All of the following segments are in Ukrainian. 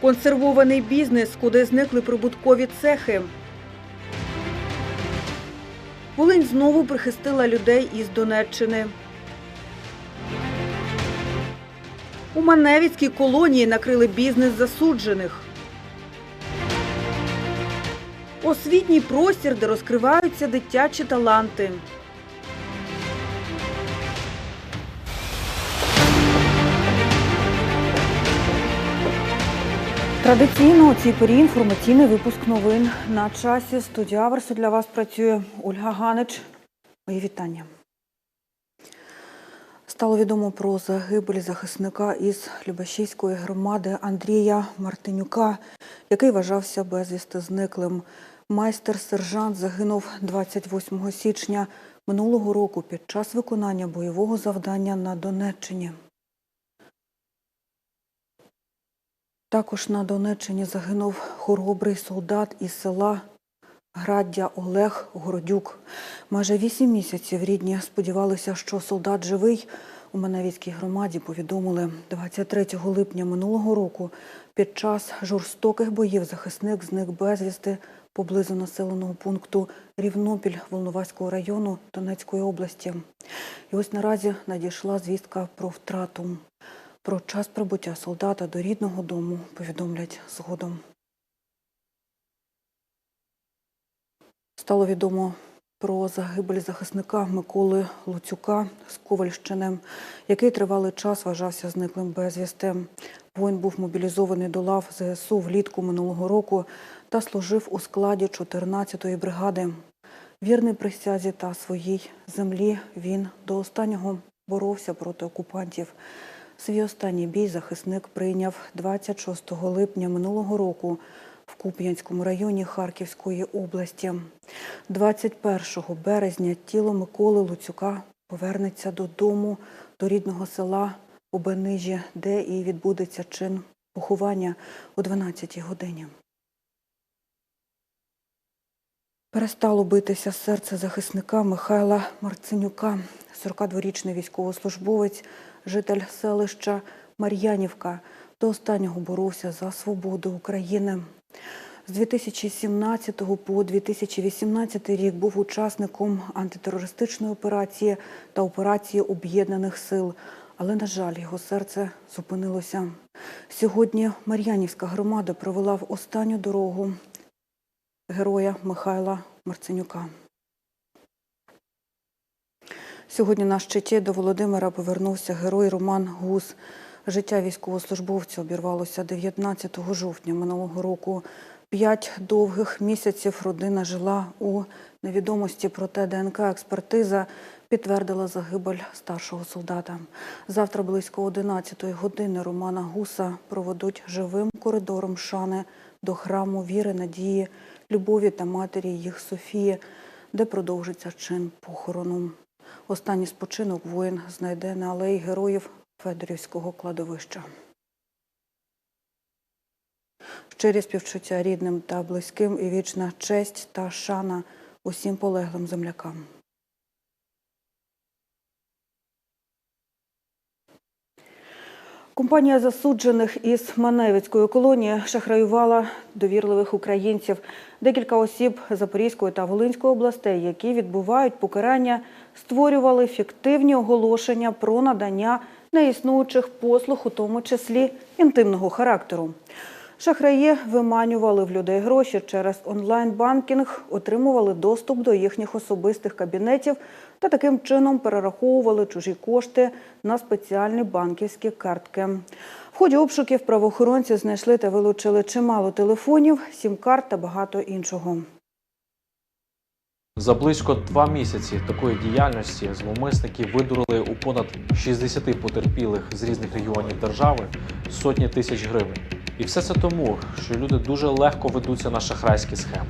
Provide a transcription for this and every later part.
Консервований бізнес, куди зникли прибуткові цехи. Волинь знову прихистила людей із Донеччини. У Маневицькій колонії накрили бізнес засуджених. Освітній простір, де розкриваються дитячі таланти. Традиційно у цій порі інформаційний випуск новин на часі. Студія Аверсу для вас працює Ольга Ганич. Мої вітання. Стало відомо про загибель захисника із Любашівської громади Андрія Мартинюка, який вважався безвісти зниклим. Майстер-сержант загинув 28 січня минулого року під час виконання бойового завдання на Донеччині. Також на Донеччині загинув хоробрий солдат із села Граддя Олег Городюк. Майже вісім місяців рідні сподівалися, що солдат живий. У Маневицькій громаді повідомили 23 липня минулого року під час жорстоких боїв захисник зник безвісти поблизу населеного пункту Рівнопіль Волноваського району Донецької області. І ось наразі надійшла звістка про втрату. Про час прибуття солдата до рідного дому повідомлять згодом. Стало відомо про загибель захисника Миколи Луцюка з Ковальщини, який тривалий час вважався зниклим безвісти. Воїн був мобілізований до лав ЗСУ влітку минулого року та служив у складі 14-ї бригади. Вірний присязі та своїй землі він до останнього боровся проти окупантів. Свій останній бій захисник прийняв 26 липня минулого року в Куп'янському районі Харківської області. 21 березня тіло Миколи Луцюка повернеться додому, до рідного села Обенижі, де і відбудеться чин поховання о 12 годині. Перестало битися серце захисника Михайла Марценюка, 42-річний військовослужбовець, житель селища Мар'янівка. До останнього боровся за свободу України. З 2017 по 2018 рік був учасником антитерористичної операції та операції Об'єднаних сил. Але, на жаль, його серце зупинилося. Сьогодні Мар'янівська громада провела в останню дорогу героя Михайла Марценюка. Сьогодні на щиті до Володимира повернувся герой Роман Гус. Життя військовослужбовця обірвалося 19 жовтня минулого року. П'ять довгих місяців родина жила у невідомості, проте ДНК-експертиза підтвердила загибель старшого солдата. Завтра близько 11 години Романа Гуса проведуть живим коридором шани до храму віри, надії, любові та матері їх Софії, де продовжиться чин похорону. Останній спочинок воїн знайде на алеї героїв Федорівського кладовища. Щирі співчуття рідним та близьким і вічна честь та шана усім полеглим землякам. Компанія засуджених із Маневицької колонії шахраювала довірливих українців. Декілька осіб Запорізької та Волинської областей, які відбувають покарання, створювали фіктивні оголошення про надання неіснуючих послуг, у тому числі інтимного характеру. Шахраї виманювали в людей гроші через онлайн-банкінг, отримували доступ до їхніх особистих кабінетів та таким чином перераховували чужі кошти на спеціальні банківські картки. В ході обшуків правоохоронці знайшли та вилучили чимало телефонів, сім-карт та багато іншого. За близько два місяці такої діяльності зловмисники видурили у понад 60 потерпілих з різних регіонів держави сотні тисяч гривень. І все це тому, що люди дуже легко ведуться на шахрайські схеми,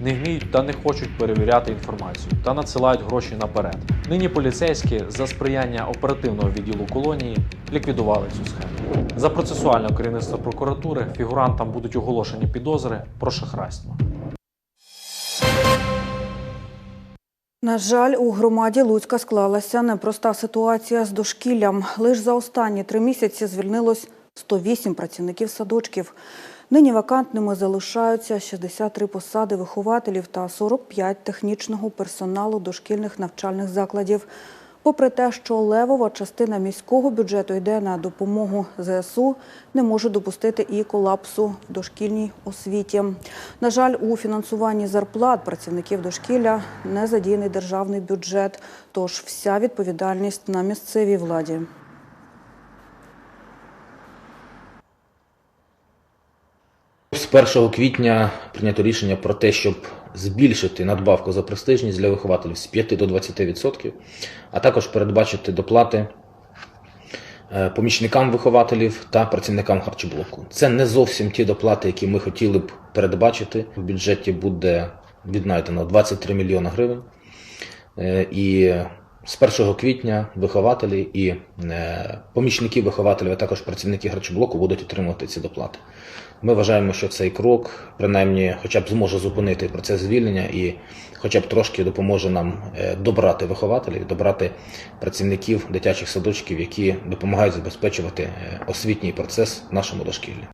не вміють та не хочуть перевіряти інформацію та надсилають гроші наперед. Нині поліцейські за сприяння оперативного відділу колонії ліквідували цю схему. За процесуальне керівництво прокуратури фігурантам будуть оголошені підозри про шахрайство. На жаль, у громаді Луцька склалася непроста ситуація з дошкіллям. Лиш за останні три місяці звільнилось 108 працівників садочків. Нині вакантними залишаються 63 посади вихователів та 45 технічного персоналу дошкільних навчальних закладів. Попри те, що левова частина міського бюджету йде на допомогу ЗСУ, не може допустити і колапсу в дошкільній освіті. На жаль, у фінансуванні зарплат працівників дошкілля не задіяний державний бюджет, тож вся відповідальність на місцевій владі. З 1 квітня прийнято рішення про те, щоб збільшити надбавку за престижність для вихователів з 5 до 20%, а також передбачити доплати е, помічникам вихователів та працівникам харчоблоку. Це не зовсім ті доплати, які ми хотіли б передбачити. В бюджеті буде віднайдено 23 мільйони гривень. Е, І з 1 квітня вихователі і е, помічники вихователів, а також працівники харчоблоку будуть отримувати ці доплати. Ми вважаємо, що цей крок, принаймні, хоча б зможе зупинити процес звільнення і хоча б трошки допоможе нам е, добрати вихователів, добрати працівників дитячих садочків, які допомагають забезпечувати е, освітній процес нашому дошкіллі.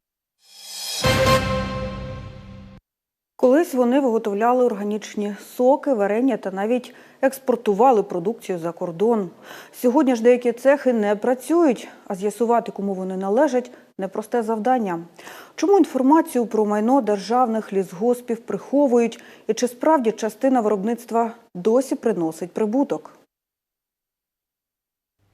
Колись вони виготовляли органічні соки, варення та навіть експортували продукцію за кордон. Сьогодні ж деякі цехи не працюють, а з'ясувати, кому вони належать, непросте завдання. Чому інформацію про майно державних лісгоспів приховують і чи справді частина виробництва досі приносить прибуток?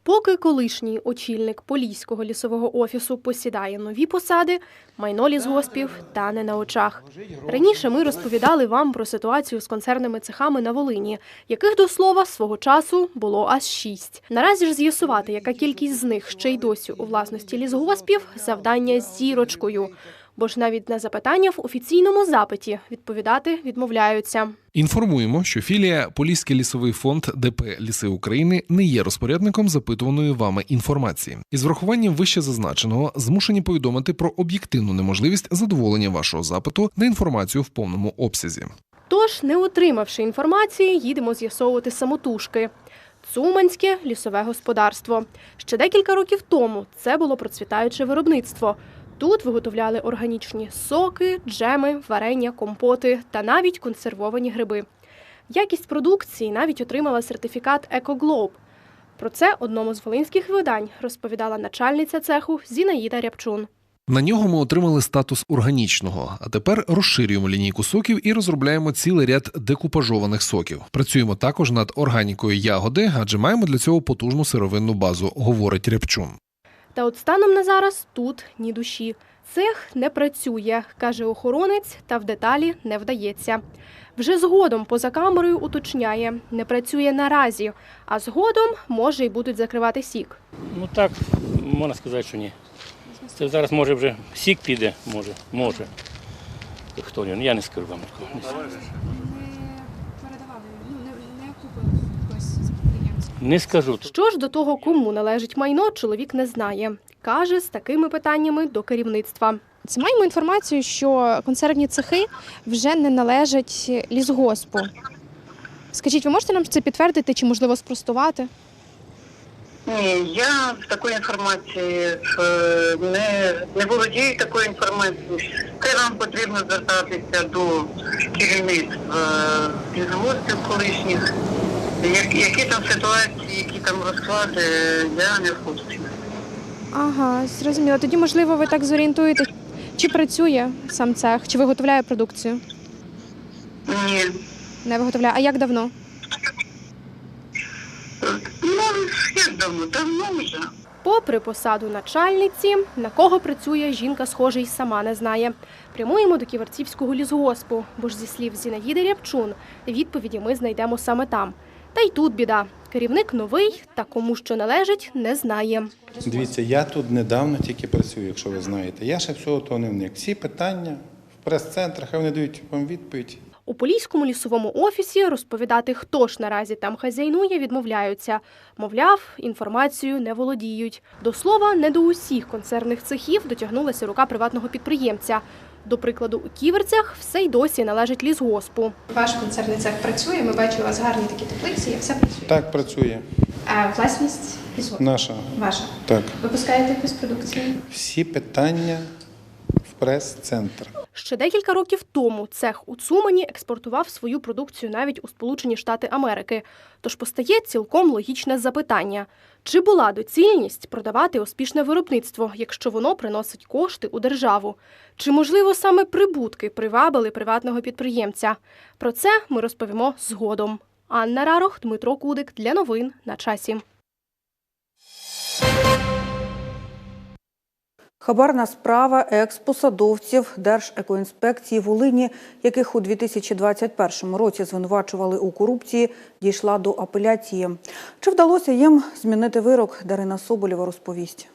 Поки колишній очільник Поліського лісового офісу посідає нові посади, майно лісгоспів тане на очах. Раніше ми розповідали вам про ситуацію з концерними цехами на Волині, яких до слова свого часу було аж шість. Наразі ж з'ясувати, яка кількість з них ще й досі у власності лісгоспів, завдання з зірочкою. Бо ж навіть на запитання в офіційному запиті відповідати відмовляються. Інформуємо, що філія Поліський лісовий фонд ДП Ліси України не є розпорядником запитуваної вами інформації. Із врахуванням вище зазначеного змушені повідомити про об'єктивну неможливість задоволення вашого запиту на інформацію в повному обсязі. Тож, не отримавши інформації, їдемо з'ясовувати самотужки. Цуманське лісове господарство. Ще декілька років тому це було процвітаюче виробництво. Тут виготовляли органічні соки, джеми, варення, компоти та навіть консервовані гриби. Якість продукції навіть отримала сертифікат «Екоглоб». Про це одному з волинських видань розповідала начальниця цеху Зінаїда Рябчун. На нього ми отримали статус органічного, а тепер розширюємо лінійку соків і розробляємо цілий ряд декупажованих соків. Працюємо також над органікою ягоди, адже маємо для цього потужну сировинну базу, говорить Рябчун. Та от станом на зараз тут ні душі. Цех не працює, каже охоронець, та в деталі не вдається. Вже згодом поза камерою уточняє, не працює наразі, а згодом може й будуть закривати сік. Ну так, можна сказати, що ні. Це зараз може вже сік піде, може, може. Хто він? Я не скажу вам такого. Не скажу. не передавали, ну не, не купили хтось з підприємців. Не скажу. Що ж до того, кому належить майно, чоловік не знає. Каже, з такими питаннями до керівництва. Це маємо інформацію, що консервні цехи вже не належать лісгоспу. Скажіть, ви можете нам це підтвердити чи можливо спростувати? Ні, я в такої інформації е, не, не володію такою інформацією. Це вам потрібно звертатися до керівництва лісгоспів колишніх. Як, які там ситуації, які там розклади, я не в курсі. Ага, зрозуміло. Тоді, можливо, ви так зорієнтуєте, чи працює сам цех, чи виготовляє продукцію? Ні. Не виготовляє. А як давно? Ну, як давно? Давно вже. Попри посаду начальниці, на кого працює жінка, схоже, й сама не знає. Прямуємо до Ківерцівського лісгоспу, бо ж зі слів Зінаїди Рябчун, відповіді ми знайдемо саме там. Та й тут біда. Керівник новий, та кому що належить, не знає. Дивіться, я тут недавно тільки працюю, якщо ви знаєте. Я ще всього того не вник. Всі питання в прес-центрах, вони дають вам відповідь. У Поліському лісовому офісі розповідати, хто ж наразі там хазяйнує, відмовляються. Мовляв, інформацією не володіють. До слова, не до усіх концерних цехів дотягнулася рука приватного підприємця. До прикладу, у ківерцях все й досі належить лісгоспу. Ваш концерний цех працює. Ми бачили у вас гарні такі теплиці, і все працює. Так працює. А власність лісгоспу? Наша. Ваша. Так. Випускаєте якусь продукцію? Всі питання прес-центр. Ще декілька років тому цех у Цумані експортував свою продукцію навіть у Сполучені Штати Америки. Тож постає цілком логічне запитання: чи була доцільність продавати успішне виробництво, якщо воно приносить кошти у державу? Чи можливо саме прибутки привабили приватного підприємця? Про це ми розповімо згодом. Анна Рарох, Дмитро Кудик для новин на часі. Хабарна справа екс-посадовців Держекоінспекції Волині, яких у 2021 році звинувачували у корупції, дійшла до апеляції. Чи вдалося їм змінити вирок? Дарина Соболєва розповість.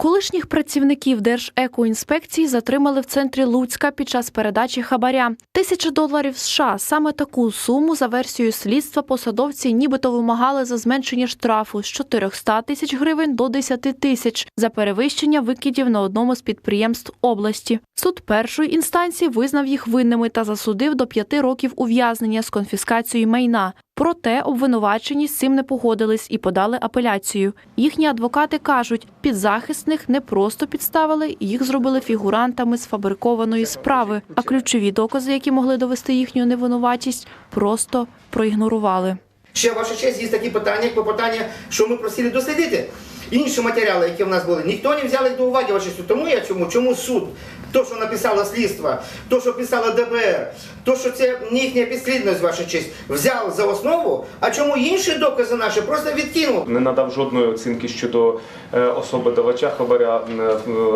Колишніх працівників Держекоінспекції затримали в центрі Луцька під час передачі хабаря. Тисяча доларів США. Саме таку суму за версією слідства посадовці нібито вимагали за зменшення штрафу з 400 тисяч гривень до 10 тисяч за перевищення викидів на одному з підприємств області. Суд першої інстанції визнав їх винними та засудив до п'яти років ув'язнення з конфіскацією майна. Проте обвинувачені з цим не погодились і подали апеляцію. Їхні адвокати кажуть, підзахисних не просто підставили, їх зробили фігурантами сфабрикованої справи, а ключові докази, які могли довести їхню невинуватість, просто проігнорували. Ще ваша честь є такі питання, як питання, що ми просили дослідити. Інші матеріали, які в нас були, ніхто не взяв їх до уваги, ваша. Тому я чому? Чому суд? То, що написало слідство, то, що писало ДБР, то, що це їхня підслідність, ваша честь, взяв за основу, а чому інші докази наші просто відкинув? не надав жодної оцінки щодо е, особи давача хабаря, е,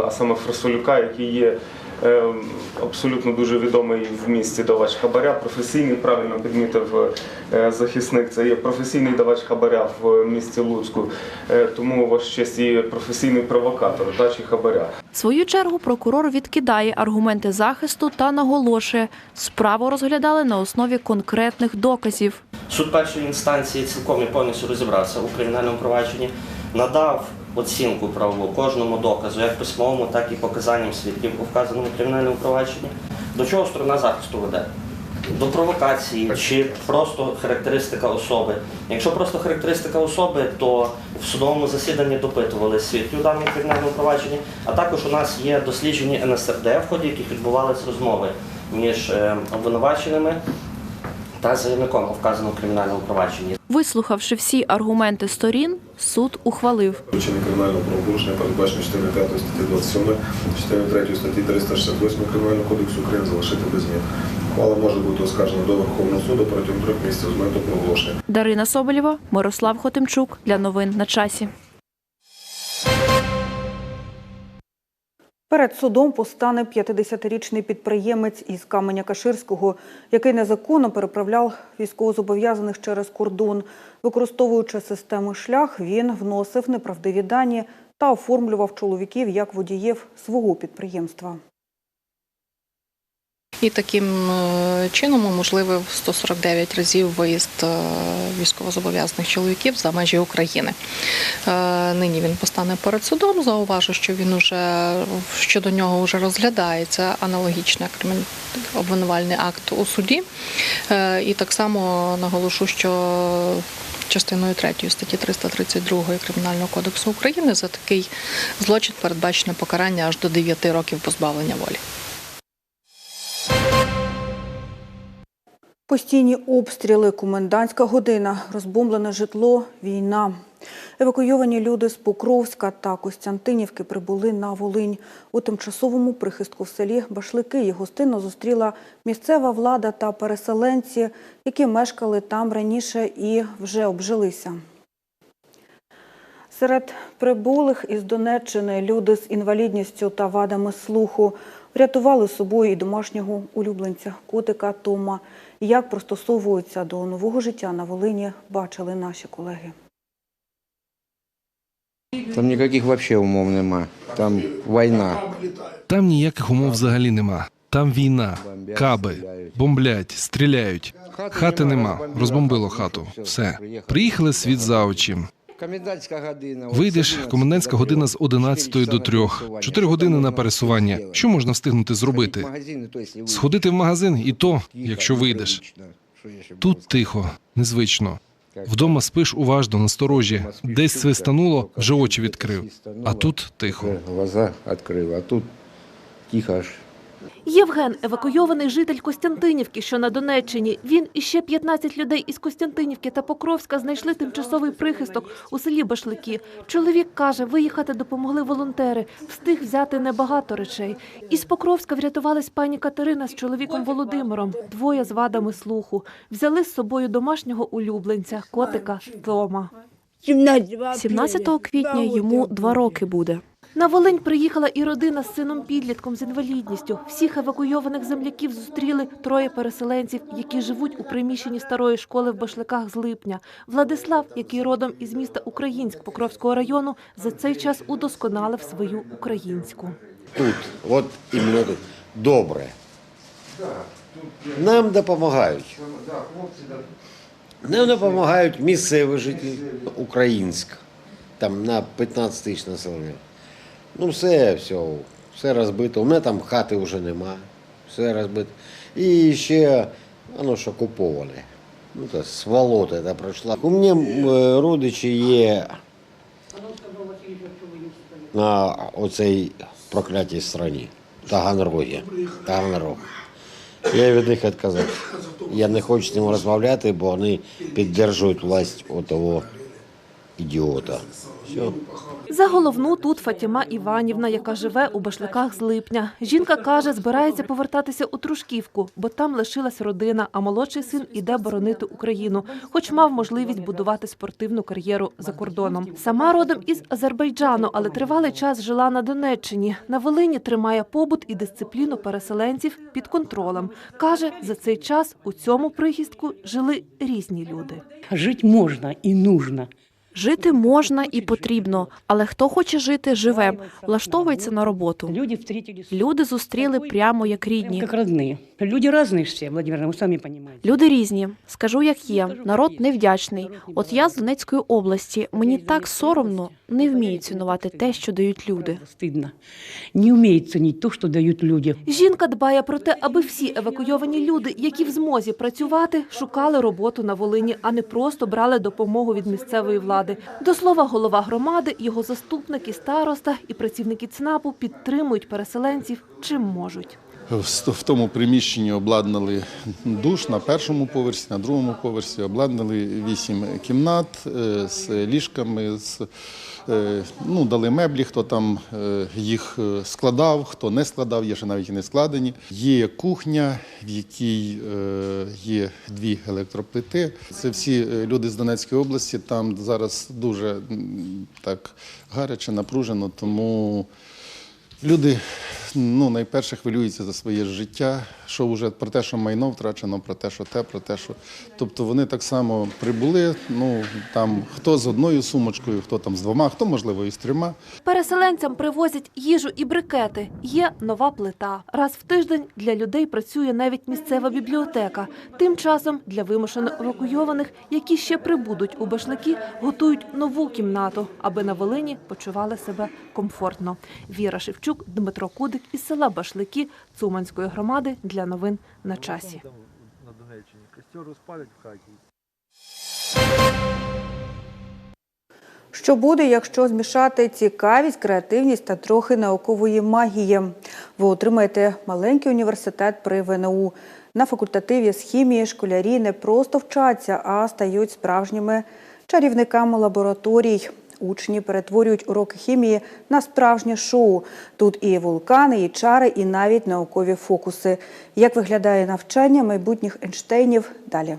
а саме Фросолюка, який є е, абсолютно дуже відомий в місті давач хабаря, професійний, правильно підмітив е, захисник. Це є професійний давач хабаря в місті Луцьку, Е, тому ваш честь є професійний провокатор дачі хабаря. В свою чергу прокурор відкидає аргументи захисту та наголошує, справу розглядали на основі конкретних доказів. Суд першої інстанції цілком і повністю розібрався у кримінальному провадженні, надав оцінку правову кожному доказу, як письмовому, так і показанням свідків у вказаному кримінальному провадженні. До чого сторона захисту веде? До провокації чи просто характеристика особи. Якщо просто характеристика особи, то в судовому засіданні допитували свідків у даному кримінальному провадженні, а також у нас є досліджені НСРД, в ході яких відбувалися розмови між е, обвинуваченими та заявником у вказаному кримінальному провадженні. Вислухавши всі аргументи сторін, суд ухвалив. Вчинення кримінального правопорушення передбачено частиною 5 статті 27, частиною 3 статті 368 Кримінального кодексу України залишити без змін. Ухвала може бути оскаржена до Верховного суду протягом трьох місяців з моменту проголошення. Дарина Соболєва, Мирослав Хотимчук для новин на часі. Перед судом постане 50-річний підприємець із каменя Каширського, який незаконно переправляв військовозобов'язаних через кордон. Використовуючи систему шлях, він вносив неправдиві дані та оформлював чоловіків як водіїв свого підприємства. І таким е, чином уможливив 149 разів виїзд е, військовозобов'язаних чоловіків за межі України. Е, Нині він постане перед судом. Зауважу, що він уже щодо нього вже розглядається аналогічний обвинувальний акт у суді. І так само наголошу, що частиною 3 статті 332 Кримінального кодексу України за такий злочин передбачено покарання аж до 9 років позбавлення волі. Постійні обстріли, комендантська година, розбомблене житло, війна. Евакуйовані люди з Покровська та Костянтинівки прибули на Волинь. У тимчасовому прихистку в селі Башлики їх гостинно зустріла місцева влада та переселенці, які мешкали там раніше і вже обжилися. Серед прибулих із Донеччини люди з інвалідністю та вадами слуху врятували собою і домашнього улюбленця котика Тома. Як пристосовуються до нового життя на Волині, бачили наші колеги. Там ніяких взагалі умов нема. Там війна. Там ніяких умов взагалі нема. Там війна, каби, бомблять, стріляють. Хати нема, розбомбило хату. Все. Приїхали світ за очі. Комендантська година. Вийдеш, комендантська година з 11 до 3. 4 години на пересування. Що можна встигнути зробити? Сходити в магазин і то, якщо вийдеш. Тут тихо, незвично. Вдома спиш уважно, насторожі. Десь свистануло, вже очі відкрив. А тут тихо. Глаза відкрив, а тут тихо аж. Євген евакуйований житель Костянтинівки, що на Донеччині. Він і ще 15 людей із Костянтинівки та Покровська знайшли тимчасовий прихисток у селі Башлики. Чоловік каже, виїхати допомогли волонтери. Встиг взяти небагато речей. Із Покровська врятувались пані Катерина з чоловіком Володимиром, двоє з вадами слуху. Взяли з собою домашнього улюбленця, котика Тома. 17 квітня йому два роки буде. На Волинь приїхала і родина з сином підлітком з інвалідністю. Всіх евакуйованих земляків зустріли троє переселенців, які живуть у приміщенні старої школи в Башликах з липня. Владислав, який родом із міста Українськ Покровського району, за цей час удосконалив свою українську. Тут, от іменно тут, добре. Нам допомагають. Нам допомагають місцеві жителі Українська. Там на 15 тисяч населення. Ну, все, все, все розбито. У мене там хати вже нема. Все розбито. І ще воно ж окуповане. Ну, то сволота це пройшла. У мене родичі є на оцій проклятій страні. Таганрогі. Таганрог. Я від них відказав. Я не хочу з ними розмовляти, бо вони підтримують власть отого ідіота. Все. За головну тут Фатіма Іванівна, яка живе у Башликах з липня. Жінка каже, збирається повертатися у Трушківку, бо там лишилась родина, а молодший син іде боронити Україну, хоч мав можливість будувати спортивну кар'єру за кордоном. Сама родом із Азербайджану, але тривалий час жила на Донеччині. На Волині тримає побут і дисципліну переселенців під контролем. Каже, за цей час у цьому прихистку жили різні люди. Жить можно и нужно. Жити можна і потрібно, але хто хоче жити, живе, влаштовується на роботу. Люди встретились Люди зустріли прямо як рідні. как родные. Люди разные ж все, Владимир, вы сами понимаете. Люди різні. Скажу, як є. Народ невдячний. От я з Донецької області. Мені так соромно, не вмію цінувати те, що дають люди. Стыдно. Не умеет ценить то, что дают люди. Жінка дбає про те, аби всі евакуйовані люди, які в змозі працювати, шукали роботу на Волині, а не просто брали допомогу від місцевої влади. До слова, голова громади, його заступники, староста і працівники ЦНАПу підтримують переселенців чим можуть. В тому приміщенні обладнали душ на першому поверсі, на другому поверсі обладнали вісім кімнат е, з ліжками, з, е, ну, дали меблі, хто там е, їх складав, хто не складав, є ще навіть і не складені. Є кухня, в якій є дві електроплити. Це всі люди з Донецької області. Там зараз дуже так гаряче, напружено, тому. Люди ну, найперше хвилюються за своє життя, що вже про те, що майно втрачено, про те, що те, про те, що. Тобто вони так само прибули. Ну там хто з одною сумочкою, хто там з двома, хто можливо і з трьома. Переселенцям привозять їжу і брикети. Є нова плита. Раз в тиждень для людей працює навіть місцева бібліотека. Тим часом для вимушено евакуйованих, які ще прибудуть у башлики, готують нову кімнату, аби на Волині почували себе комфортно. Віра Шевчук, Дмитро Кудик із села Башлики Цуманської громади для новин на часі. на Донеччині. Костер розпалять в хаті. Що буде, якщо змішати цікавість, креативність та трохи наукової магії? Ви отримаєте маленький університет при ВНУ. На факультативі з хімії школярі не просто вчаться, а стають справжніми чарівниками лабораторій. Учні перетворюють уроки хімії на справжнє шоу. Тут і вулкани, і чари, і навіть наукові фокуси. Як виглядає навчання майбутніх Ейнштейнів? Далі.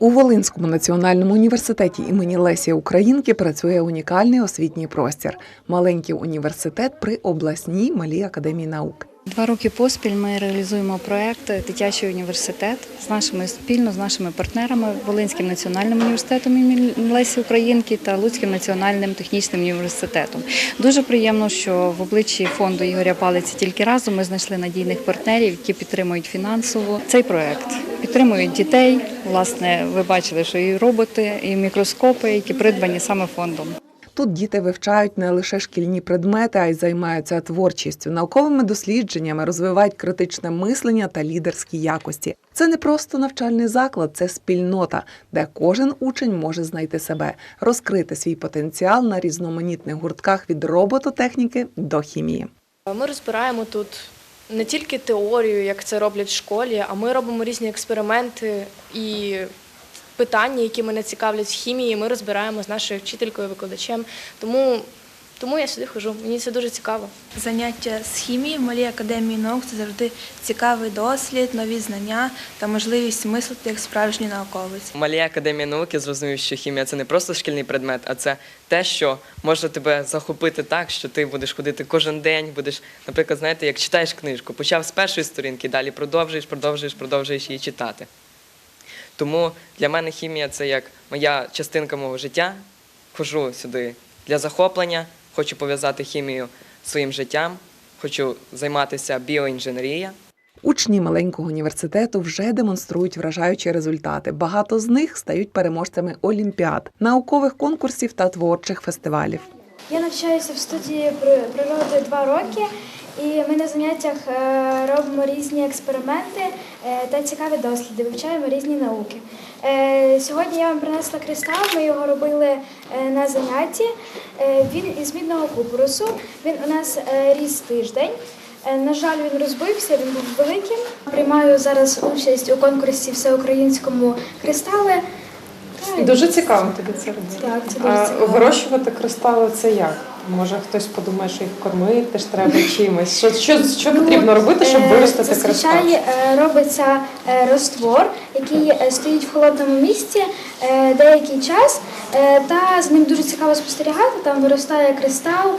У Волинському національному університеті імені Лесі Українки працює унікальний освітній простір маленький університет при обласній малій академії наук. Два роки поспіль ми реалізуємо проект Дитячий університет з нашими спільно з нашими партнерами Волинським національним університетом імені Лесі Українки та Луцьким національним технічним університетом. Дуже приємно, що в обличчі фонду Ігоря Палиці тільки разом ми знайшли надійних партнерів, які підтримують фінансово цей проект. Підтримують дітей. Власне, ви бачили, що і роботи, і мікроскопи, які придбані саме фондом. Тут діти вивчають не лише шкільні предмети, а й займаються творчістю, науковими дослідженнями, розвивають критичне мислення та лідерські якості. Це не просто навчальний заклад, це спільнота, де кожен учень може знайти себе, розкрити свій потенціал на різноманітних гуртках від робототехніки до хімії. Ми розбираємо тут не тільки теорію, як це роблять в школі, а ми робимо різні експерименти і питання, які мене цікавлять в хімії, ми розбираємо з нашою вчителькою, викладачем. Тому, тому я сюди хожу. Мені це дуже цікаво. Заняття з хімії в малій академії наук це завжди цікавий дослід, нові знання та можливість мислити як справжній науковець. В малій академії науки зрозумів, що хімія це не просто шкільний предмет, а це те, що може тебе захопити так, що ти будеш ходити кожен день, будеш, наприклад, знаєте, як читаєш книжку, почав з першої сторінки, далі продовжуєш, продовжуєш, продовжуєш її читати. Тому для мене хімія це як моя частинка мого життя. Хожу сюди для захоплення, хочу пов'язати хімію з своїм життям, хочу займатися біоінженерією. Учні маленького університету вже демонструють вражаючі результати. Багато з них стають переможцями олімпіад, наукових конкурсів та творчих фестивалів. Я навчаюся в студії при- природи два роки, і ми на заняттях е, робимо різні експерименти е, та цікаві досліди, вивчаємо різні науки. Е, Сьогодні я вам принесла кристал, ми його робили на занятті. Він із мідного купорусу. Він у нас ріс тиждень. На жаль, він розбився, він був великим. Приймаю зараз участь у конкурсі всеукраїнському кристали. Дуже цікаво тобі це робити. Так, це дуже а цікаво. вирощувати кристали це як? Може хтось подумає, що їх кормити ж треба чимось. Що, що, що потрібно робити, щоб Е, виростити кристал? Зазвичай е, робиться е, розтвор, який стоїть в холодному місці деякий час, та з ним дуже цікаво спостерігати. Там виростає кристал,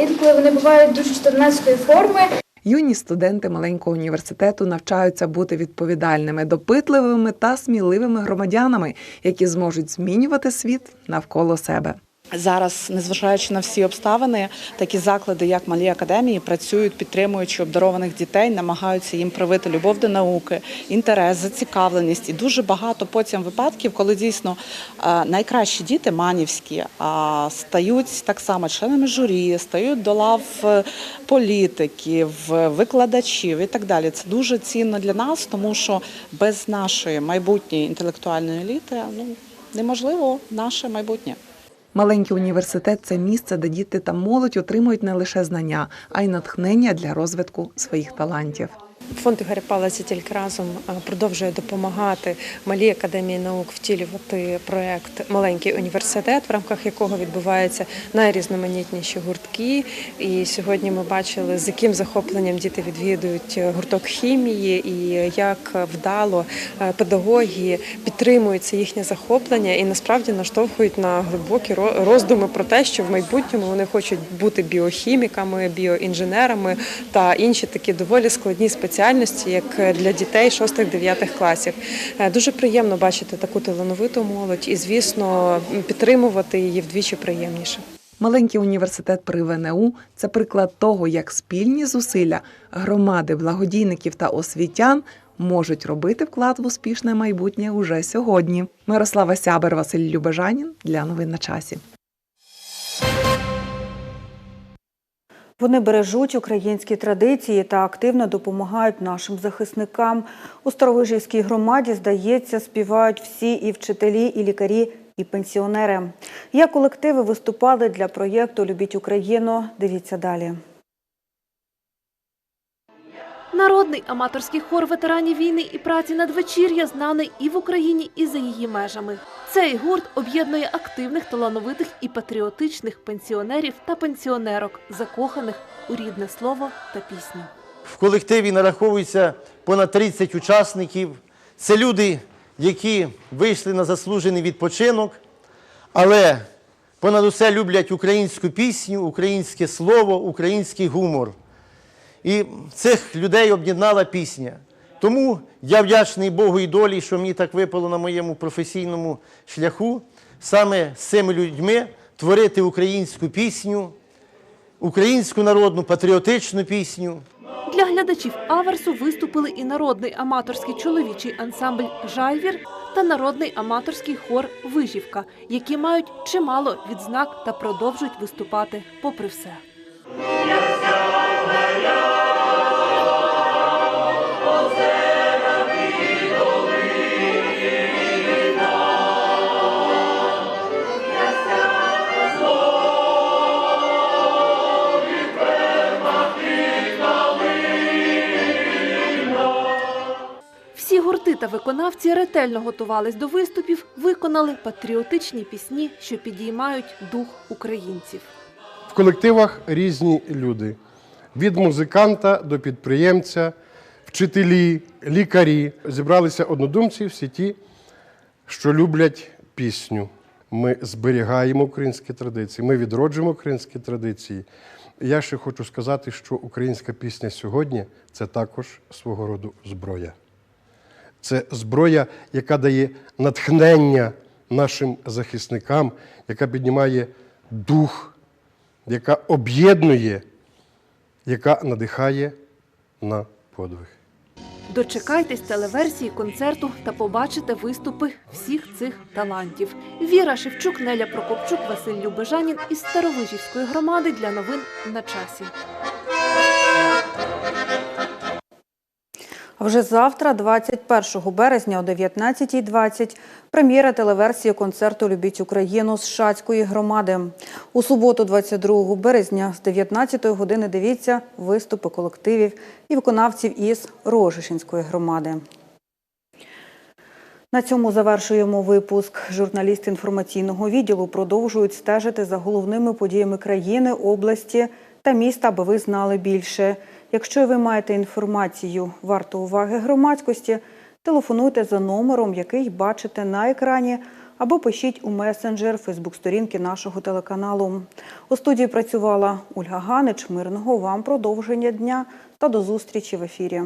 інколи вони бувають дуже чудернацької форми. Юні студенти маленького університету навчаються бути відповідальними, допитливими та сміливими громадянами, які зможуть змінювати світ навколо себе. Зараз, незважаючи на всі обставини, такі заклади, як малі академії, працюють, підтримуючи обдарованих дітей, намагаються їм привити любов до науки, інтерес, зацікавленість. І дуже багато потім випадків, коли дійсно е, найкращі діти манівські стають так само членами журі, стають до лав е, політиків, викладачів і так далі. Це дуже цінно для нас, тому що без нашої майбутньої інтелектуальної еліти ну неможливо наше майбутнє. Маленький університет це місце, де діти та молодь отримують не лише знання, а й натхнення для розвитку своїх талантів. Фонд Ігоря Палиця тільки разом продовжує допомагати малій академії наук втілювати проект Маленький університет, в рамках якого відбуваються найрізноманітніші гуртки. І сьогодні ми бачили, з яким захопленням діти відвідують гурток хімії, і як вдало е, педагоги підтримують це їхнє захоплення і насправді наштовхують на глибокі роздуми про те, що в майбутньому вони хочуть бути біохіміками, біоінженерами та інші такі доволі складні спеціальності, як для дітей 6-9 класів. Е, Дуже приємно бачити таку талановиту молодь і, звісно, підтримувати її вдвічі приємніше. Маленький університет при ВНУ це приклад того, як спільні зусилля громади, благодійників та освітян можуть робити вклад в успішне майбутнє уже сьогодні. Мирослава Сябер, Василь Любежанін для новин на часі. Вони бережуть українські традиції та активно допомагають нашим захисникам. У Старовижівській громаді, здається, співають всі і вчителі, і лікарі, і пенсіонери. Як колективи виступали для проєкту Любіть Україну. Дивіться далі. Народний аматорський хор ветеранів війни і праці надвечір'я знаний і в Україні, і за її межами. Цей гурт об'єднує активних, талановитих і патріотичних пенсіонерів та пенсіонерок, закоханих у рідне слово та пісню. В колективі нараховується понад 30 учасників. Це люди, які вийшли на заслужений відпочинок, але понад усе люблять українську пісню, українське слово, український гумор. І цих людей об'єднала пісня. Тому я вдячний Богу і долі, що мені так випало на моєму професійному шляху саме з цими людьми творити українську пісню, українську народну патріотичну пісню. Для глядачів аверсу виступили і народний аматорський чоловічий ансамбль Жайвір та народний аматорський хор Вижівка, які мають чимало відзнак та продовжують виступати попри все. Та виконавці ретельно готувались до виступів, виконали патріотичні пісні, що підіймають дух українців. В колективах різні люди: від музиканта до підприємця, вчителі, лікарі. Зібралися однодумці всі ті, що люблять пісню. Ми зберігаємо українські традиції, ми відроджуємо українські традиції. Я ще хочу сказати, що українська пісня сьогодні це також свого роду зброя. Це зброя, яка дає натхнення нашим захисникам, яка піднімає дух, яка об'єднує, яка надихає на подвиг. Дочекайтесь телеверсії концерту та побачите виступи всіх цих талантів. Віра Шевчук, Неля Прокопчук, Василь Любежанін із Старовижівської громади для новин на часі. Вже завтра, 21 березня о 19.20, прем'єра телеверсії концерту Любіть Україну з Шацької громади. У суботу, 22 березня, з 19 години дивіться виступи колективів і виконавців із Рожишинської громади. На цьому завершуємо випуск. Журналісти інформаційного відділу продовжують стежити за головними подіями країни, області та міста, аби ви знали більше. Якщо ви маєте інформацію варту уваги громадськості, телефонуйте за номером, який бачите на екрані, або пишіть у месенджер Фейсбук-сторінки нашого телеканалу. У студії працювала Ольга Ганич. Мирного вам продовження дня та до зустрічі в ефірі.